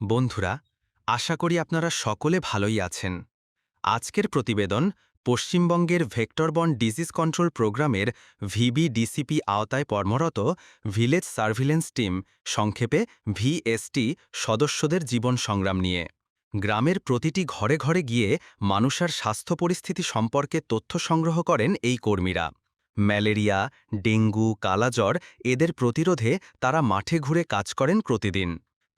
বন্ধুরা, আশা করি আপনারা সকলে ভালোই আছেন। আজকের প্রতিবেদন পশ্চিমবঙ্গের ভেক্টরবন ডিজিজ কন্ট্রোল প্রোগ্রামের ভিবিডিসিপি আওতায় কর্মরত ভিলেজ সার্ভিলেন্স টিম, সংক্ষেপে ভিএসটি সদস্যদের জীবন সংগ্রাম নিয়ে। গ্রামের প্রতিটি ঘরে ঘরে গিয়ে মানুষের স্বাস্থ্য পরিস্থিতি সম্পর্কে তথ্য সংগ্রহ করেন এই কর্মীরা। ম্যালেরিয়া, ডেঙ্গু, কালাজ্বর এদের প্রতিরোধে তারা মাঠে ঘুরে কাজ করেন প্রতিদিন।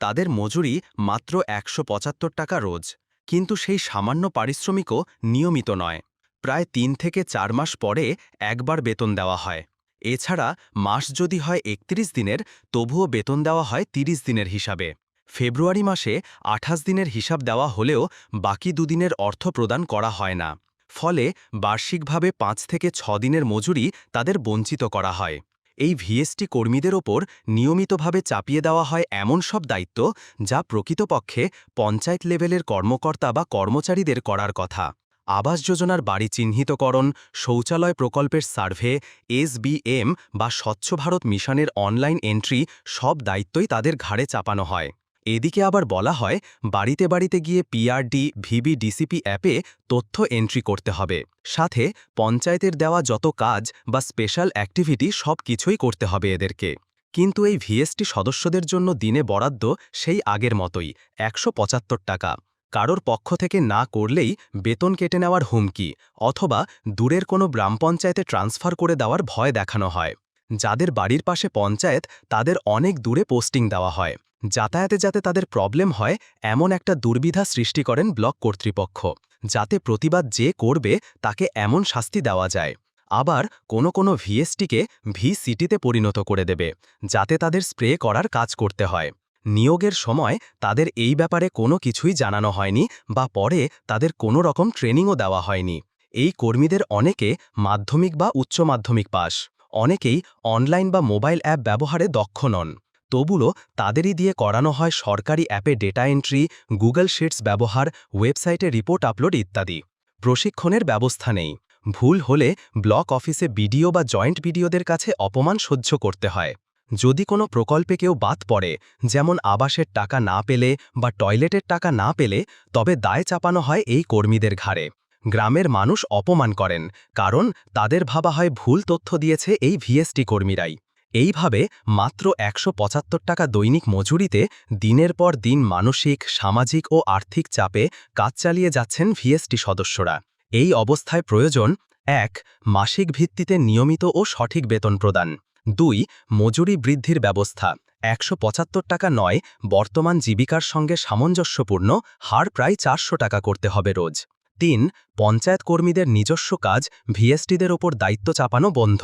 তাদের মজুরি মাত্র একশো পঁচাত্তর টাকা রোজ। কিন্তু সেই সামান্য পারিশ্রমিকও নিয়মিত নয়। প্রায় তিন থেকে চার মাস পরে একবার বেতন দেওয়া হয়। এছাড়া মাস যদি হয় একত্রিশ দিনের, তবুও বেতন দেওয়া হয় ৩০ দিনের হিসাবে। ফেব্রুয়ারি মাসে আঠাশ দিনের হিসাব দেওয়া হলেও বাকি দুদিনের অর্থ প্রদান করা হয় না। ফলে বার্ষিকভাবে পাঁচ থেকে ছ দিনের মজুরি তাদের বঞ্চিত করা হয়। এই ভিএসটি কর্মীদের ওপর নিয়মিতভাবে চাপিয়ে দেওয়া হয় এমন সব দায়িত্ব যা প্রকৃতপক্ষে পঞ্চায়েত লেভেলের কর্মকর্তা বা কর্মচারীদের করার কথা। আবাস যোজনার বাড়ি চিহ্নিতকরণ, শৌচালয় প্রকল্পের সার্ভে এসবিএম বা স্বচ্ছ ভারত মিশনের অনলাইন এন্ট্রি সব দায়িত্বই তাদের ঘাড়ে চাপানো হয়। এদিকে আবার বলা হয়, বাড়িতে বাড়িতে গিয়ে পিআরডি ভিবিডিসিপি অ্যাপে তথ্য এন্ট্রি করতে হবে। সাথে পঞ্চায়েতের দেওয়া যত কাজ বা স্পেশাল অ্যাক্টিভিটি সব কিছুই করতে হবে এদেরকে। কিন্তু এই ভিএসটি সদস্যদের জন্য দিনে বরাদ্দ সেই আগের মতোই, একশো পঁচাত্তর টাকা। কারোর পক্ষ থেকে না করলেই বেতন কেটে নেওয়ার হুমকি, অথবা দূরের কোনো গ্রাম পঞ্চায়েতে ট্রান্সফার করে দেওয়ার ভয় দেখানো হয়। যাদের বাড়ির পাশে পঞ্চায়েত, তাদের অনেক দূরে পোস্টিং দেওয়া হয়। যাতায়াতে যাতে তাদের প্রবলেম হয়, এমন একটা দুর্বিধা সৃষ্টি করেন ব্লক কর্তৃপক্ষ, যাতে প্রতিবাদ যে করবে তাকে এমন শাস্তি দেওয়া যায়। আবার কোনো কোনো ভিএসটিকে ভি সিটিতে পরিণত করে দেবে, যাতে তাদের স্প্রে করার কাজ করতে হয়। নিয়োগের সময় তাদের এই ব্যাপারে কোনো কিছুই জানানো হয়নি বা পরে তাদের কোনো রকম ট্রেনিংও দেওয়া হয়নি। এই কর্মীদের অনেকে মাধ্যমিক বা উচ্চ মাধ্যমিক পাশ অনেকেই অনলাইন বা মোবাইল অ্যাপ ব্যবহারে দক্ষ নন। তবুও তাদেরই দিয়ে করানো হয় সরকারি অ্যাপে ডেটা এন্ট্রি, গুগল শিটস ব্যবহার, ওয়েবসাইটে রিপোর্ট আপলোড ইত্যাদি। প্রশিক্ষণের ব্যবস্থা নেই। ভুল হলে ব্লক অফিসে বিডিও বা জয়েন্ট বিডিওদের কাছে অপমান সহ্য করতে হয়। যদি কোনো প্রকল্পে কেউ বাদ পড়ে, যেমন আবাসের টাকা না পেলে বা টয়লেটের টাকা না পেলে, তবে দায় চাপানো হয় এই কর্মীদের ঘাড়ে। গ্রামের মানুষ অপমান করেন, কারণ তাদের ভাবা হয় ভুল তথ্য দিয়েছে এই ভিএসটি কর্মীরাই। এইভাবে মাত্র একশো পঁচাত্তর টাকা দৈনিক মজুরিতে দিনের পর দিন মানসিক, সামাজিক ও আর্থিক চাপে কাজ চালিয়ে যাচ্ছেন ভিএসটি সদস্যরা। এই অবস্থায় প্রয়োজন, এক, মাসিক ভিত্তিতে নিয়মিত ও সঠিক বেতন প্রদান। দুই, মজুরি বৃদ্ধির ব্যবস্থা। একশো পঁচাত্তর টাকা নয়, বর্তমান জীবিকার সঙ্গে সামঞ্জস্যপূর্ণ, হার প্রায় চারশো টাকা করতে হবে রোজ। তিন, পঞ্চায়েত কর্মীদের নিজস্ব কাজ, ভিএসটিদের ওপর দায়িত্ব চাপানো বন্ধ।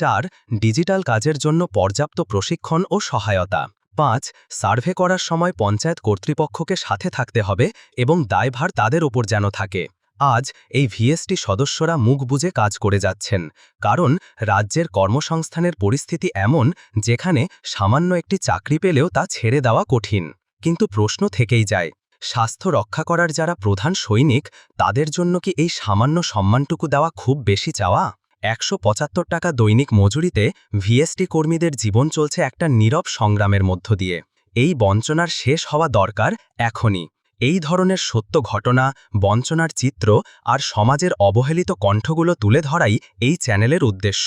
চার, ডিজিটাল কাজের জন্য পর্যাপ্ত প্রশিক্ষণ ও সহায়তা। পাঁচ, সার্ভে করার সময় পঞ্চায়েত কর্তৃপক্ষকে সাথে থাকতে হবে এবং দায়ভার তাদের ওপর যেন থাকে। আজ এই ভিএসটি সদস্যরা মুখ বুঝে কাজ করে যাচ্ছেন, কারণ রাজ্যের কর্মসংস্থানের পরিস্থিতি এমন যেখানে সামান্য একটি চাকরি পেলেও তা ছেড়ে দেওয়া কঠিন। কিন্তু প্রশ্ন থেকেই যায়, স্বাস্থ্য রক্ষা করার যারা প্রধান সৈনিক, তাদের জন্য কি এই সামান্য সম্মানটুকু দেওয়া খুব বেশি চাওয়া? একশো পঁচাত্তর টাকা দৈনিক মজুরিতে ভিএসটি কর্মীদের জীবন চলছে একটা নীরব সংগ্রামের মধ্য দিয়ে। এই বঞ্চনার শেষ হওয়া দরকার এখনই। এই ধরনের সত্য ঘটনা, বঞ্চনার চিত্র আর সমাজের অবহেলিত কণ্ঠগুলো তুলে ধরাই এই চ্যানেলের উদ্দেশ্য।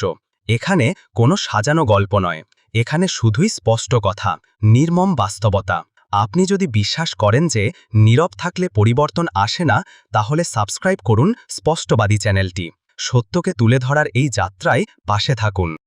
এখানে কোনো সাজানো গল্প নয়। এখানে শুধুই স্পষ্ট কথা, নির্মম বাস্তবতা। আপনি যদি বিশ্বাস করেন যে নীরব থাকলে পরিবর্তন আসে না, তাহলে সাবস্ক্রাইব করুন স্পষ্টবাদী চ্যানেলটি। সত্যকে তুলে ধরার এই যাত্রায় পাশে থাকুন।